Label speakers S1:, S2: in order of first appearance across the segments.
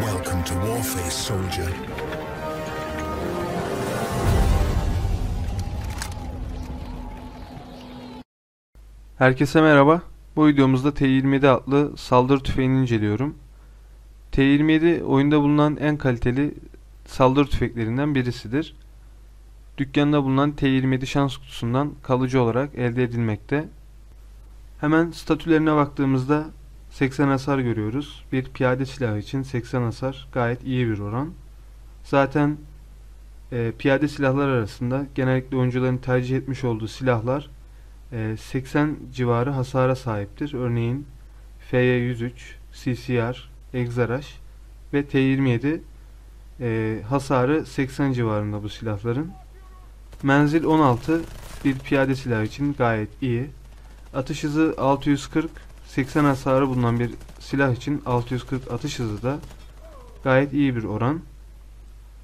S1: Welcome to Warface, soldier.
S2: Herkese merhaba. Bu videomuzda T27 adlı saldırı tüfeğini inceliyorum. T27 oyunda bulunan en kaliteli saldırı tüfeklerinden birisidir. Dükkanda bulunan T27 şans kutusundan kalıcı olarak elde edilmekte. Hemen statülerine baktığımızda 80 hasar görüyoruz. Bir piyade silahı için 80 hasar gayet iyi bir oran. Zaten e, piyade silahlar arasında genellikle oyuncuların tercih etmiş olduğu silahlar e, 80 civarı hasara sahiptir. Örneğin FY103, CCR, Exaraş ve T27 e, hasarı 80 civarında bu silahların. Menzil 16 bir piyade silah için gayet iyi. Atış hızı 640, 80 hasarı bulunan bir silah için 640 atış hızı da gayet iyi bir oran.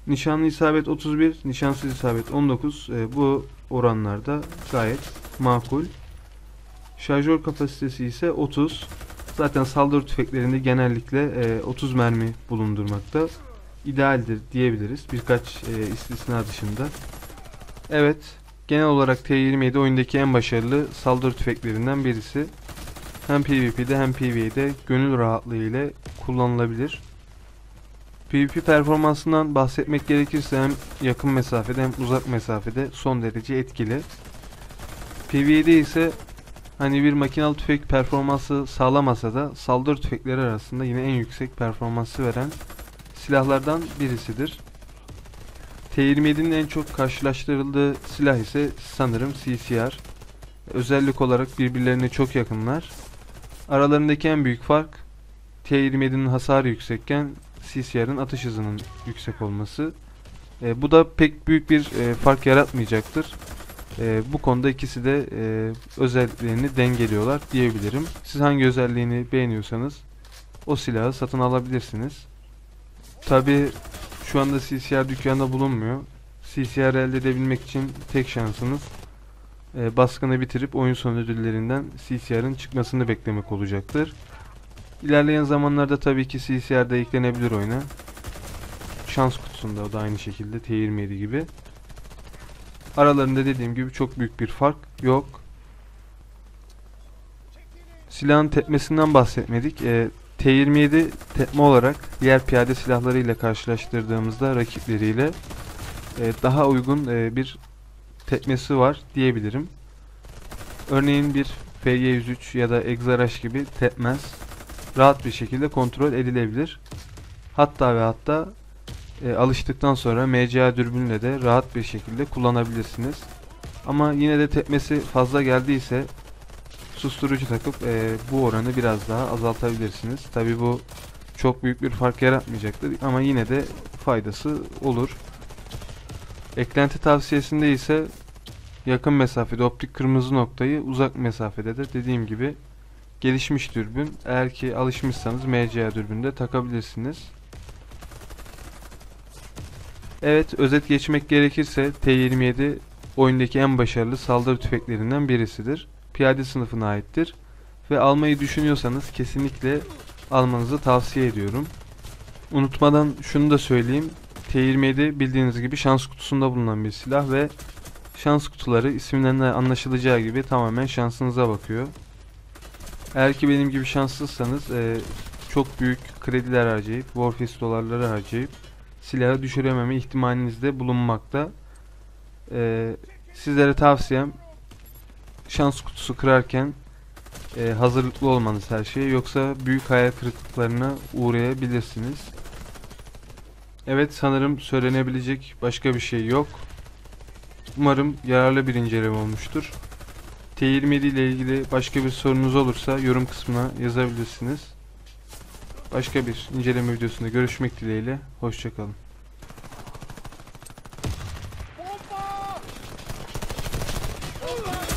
S2: Nişanlı isabet 31, nişansız isabet 19. E, bu oranlarda gayet makul. Şarjör kapasitesi ise 30. Zaten saldırı tüfeklerinde genellikle e, 30 mermi bulundurmakta. İdealdir diyebiliriz birkaç e, istisna dışında. Evet, genel olarak T27 oyundaki en başarılı saldırı tüfeklerinden birisi. Hem PvP'de hem PvE'de gönül rahatlığı ile kullanılabilir. PvP performansından bahsetmek gerekirse hem yakın mesafede hem uzak mesafede son derece etkili. PvE'de ise hani bir makinalı tüfek performansı sağlamasa da saldırı tüfekleri arasında yine en yüksek performansı veren silahlardan birisidir. T27'nin en çok karşılaştırıldığı silah ise sanırım CCR. Özellik olarak birbirlerine çok yakınlar. Aralarındaki en büyük fark T27'nin hasarı yüksekken CCR'ın atış hızının yüksek olması. E, bu da pek büyük bir e, fark yaratmayacaktır. E, bu konuda ikisi de e, özelliklerini dengeliyorlar diyebilirim. Siz hangi özelliğini beğeniyorsanız o silahı satın alabilirsiniz. Tabi şu anda CCR dükkanda bulunmuyor. CCR elde edebilmek için tek şansınız e, baskını bitirip oyun sonu ödüllerinden CCR'ın çıkmasını beklemek olacaktır. İlerleyen zamanlarda tabii ki CCR de eklenebilir oyuna. Şans kutusunda o da aynı şekilde T27 gibi. Aralarında dediğim gibi çok büyük bir fark yok. Silahın tepmesinden bahsetmedik. E, T27 tepme olarak diğer piyade silahları ile karşılaştırdığımızda rakipleriyle e, daha uygun e, bir tepmesi var diyebilirim. Örneğin bir FY103 ya da Exaraş gibi tepmez rahat bir şekilde kontrol edilebilir. Hatta ve hatta e, alıştıktan sonra MCA dürbünle de rahat bir şekilde kullanabilirsiniz. Ama yine de tepmesi fazla geldiyse susturucu takıp e, bu oranı biraz daha azaltabilirsiniz. Tabi bu çok büyük bir fark yaratmayacaktır ama yine de faydası olur. Eklenti tavsiyesinde ise yakın mesafede optik kırmızı noktayı uzak mesafede de dediğim gibi gelişmiş dürbün. Eğer ki alışmışsanız MCA dürbünde takabilirsiniz. Evet özet geçmek gerekirse T27 oyundaki en başarılı saldırı tüfeklerinden birisidir. Piyade sınıfına aittir. Ve almayı düşünüyorsanız kesinlikle almanızı tavsiye ediyorum. Unutmadan şunu da söyleyeyim. T27 bildiğiniz gibi şans kutusunda bulunan bir silah ve şans kutuları isimlerinden anlaşılacağı gibi tamamen şansınıza bakıyor. Eğer ki benim gibi şanssızsanız e, çok büyük krediler harcayıp, Warface dolarları harcayıp silahı düşürememe ihtimaliniz de bulunmakta. E, sizlere tavsiyem şans kutusu kırarken e, hazırlıklı olmanız her şeye yoksa büyük hayal kırıklıklarına uğrayabilirsiniz. Evet sanırım söylenebilecek başka bir şey yok. Umarım yararlı bir inceleme olmuştur. T27 ile ilgili başka bir sorunuz olursa yorum kısmına yazabilirsiniz. Başka bir inceleme videosunda görüşmek dileğiyle. Hoşçakalın.
S3: Bomba! Bomba!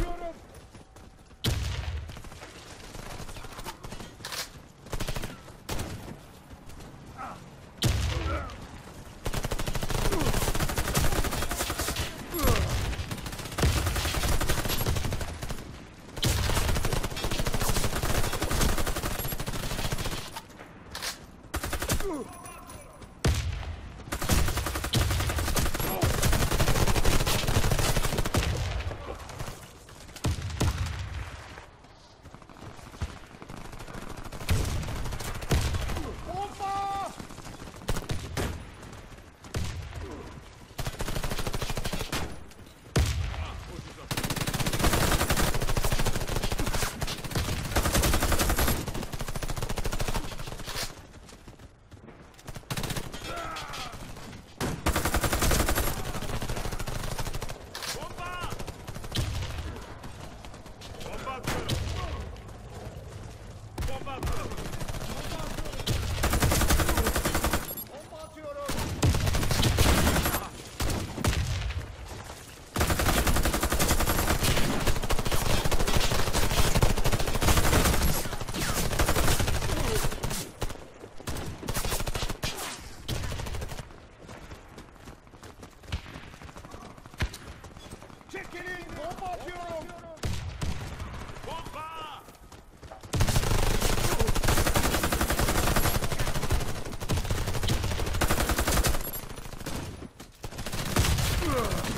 S4: Ugh.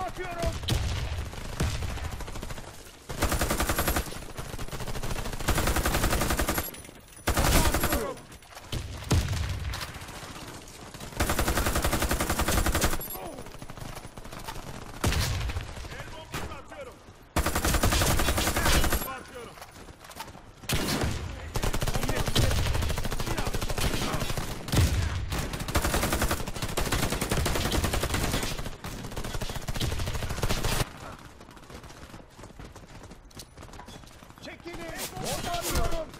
S4: Lock! Bomba